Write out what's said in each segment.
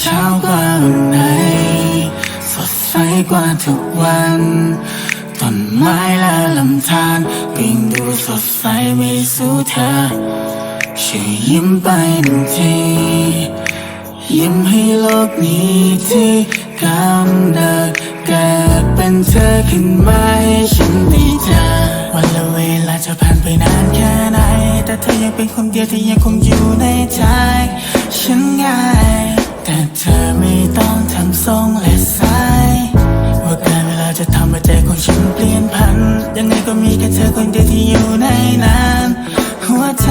เช้ากว่าวันไหน สดใสกว่าทุกวันต้นไม้และลำธารก็ยิ่งดูสดใสไม่สู้เธอช่วยยิ้มไปหนึ่งทียิ้มให้โลกนี้ที่กำเนิดเกิดเป็นเธอขึ้นมาให้ฉันได้เจอวันและเวลาจะผ่านไปนานแค่ไหน แต่เธอยังเป็นคนเดียวที่ยังคงอยู่ในใจฉันไง แต่เธอไม่ต้องทำทรงและสายว่าการเวลาจะทำให้ใจของฉันเปลี่ยนพัน ยังไงก็มีแค่เธอคนเดียวที่อยู่ในนั้นหัวใจ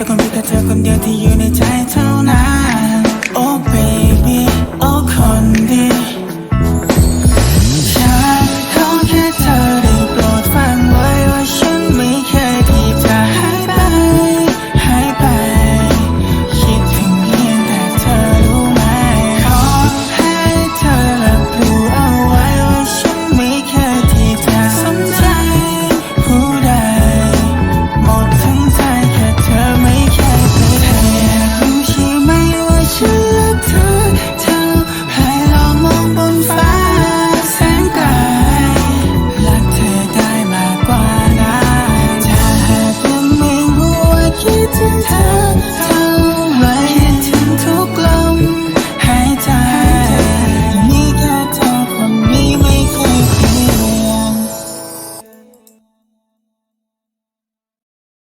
แต่คนเพียงแค่เธอคนเดียวที่อยู่ในใจเท่านั้น to tell.